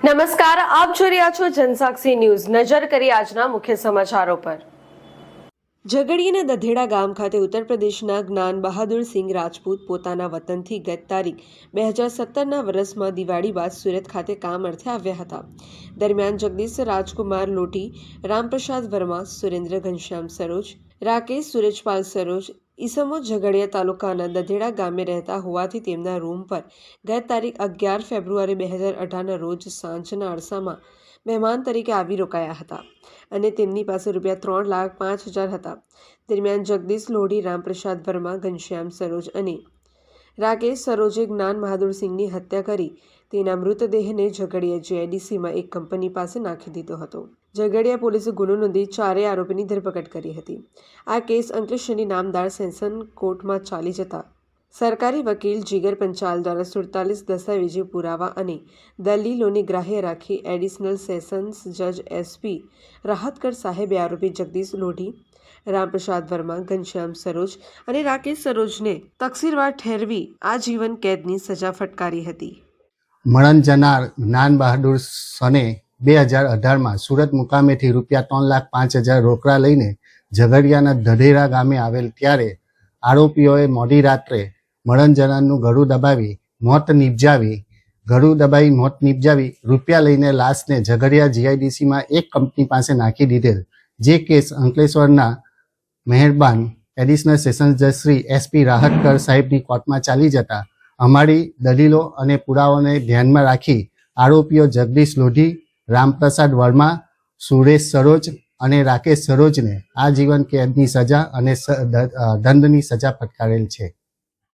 નમસ્કાર, આપ જોઈ રહ્યા છો જનસાક્ષી ન્યૂઝ. નજર કરી આજના મુખ્ય સમાચારો પર. ઝઘડીયાના દધેડા ગામ ખાતે ઉત્તર પ્રદેશના જ્ઞાન બહાદુર સિંહ રાજપૂત પોતાના વતનથી ગત તારીખ બે હજાર સત્તરના વર્ષમાં દિવાળી બાદ સુરત ખાતે કામ અર્થે આવ્યા હતા. દરમિયાન જગદીશ રાજકુમાર લોટી રામપ્રસાદ વર્મા, સુરેન્દ્ર ઘનશ્યામ સરોજ, રાકેશ સુરજપાલ સરોજ ઈસમો ઝઘડિયા તાલુકાના દધેડા ગામે રહેતા હોવાથી તેમના રૂમ પર ગત તારીખ અગિયાર ફેબ્રુઆરી બે હજાર અઢારના રોજ સાંજના અરસામાં મહેમાન તરીકે આવી રોકાયા હતા અને તેમની પાસે રૂપિયા ત્રણ લાખ પાંચ હજાર હતા. દરમિયાન જગદીશ લોઢી, રામપ્રસાદ વર્મા, ઘનશ્યામ સરોજ અને રાકેશ સરોજે જ્ઞાન બહાદુરસિંહની હત્યા કરી તેના મૃતદેહને ઝઘડિયા જીઆઈડીસીમાં એક કંપની પાસે નાખી દીધો હતો. ઝઘડિયા પોલીસે ગુનો નોંધી ચારેય આરોપીની ધરપકડ કરી હતી. આ કેસ અંકલેશ્વરની નામદાર સેન્સન કોર્ટમાં ચાલી જતા. સરકારી વકીલ જીગર પંચાલ દ્વારા સુડતાલીસ દસ્તાવેજી પુરાવા અને દલીલોને ગ્રાહ્ય રાખી એડિશનલ સેશન્સ જજ એસપી રાહતકર સાહેબે આરોપી જગદીશ લોઢી, રામપ્રસાદ વર્મા, ઘનશ્યામ સરોજ અને રાકેશ સરોજને તકસીરવાર ઠેરવી આજીવન કેદની સજા ફટકારી હતી. મરણ જનાર જ્ઞાન બહાદુર સને બે હજાર અઢારમાં સુરત મુકામેથી રૂપિયા ત્રણ લાખ પાંચ હજાર રોકડા લઈને ઝઘડિયાના ધઢેરા ગામે આવેલ ત્યારે આરોપીઓએ મોડી રાત્રે મરણ જનારનું ગળું દબાવી મોત નિપજાવી, ગળું દબાવી મોત નિપજાવી રૂપિયા લઈને લાશને ઝઘડિયા જીઆઈડીસીમાં એક કંપની પાસે નાખી દીધેલ. જે કેસ અંકલેશ્વરના મહેરબાન એડિશનલ સેશન્સ જજ એસપી રાહતકર સાહેબની કોર્ટમાં ચાલી જતા અમારી દલીલો અને પુરાવાને ધ્યાનમાં રાખી આરોપીઓ જગદીશ લોઢી રામપ્રસાદ વર્મા, સુરેશ સરોજ અને રાકેશ સરોજને આજીવન કેદની સજા અને દંડની સજા ફટકારેલ છે.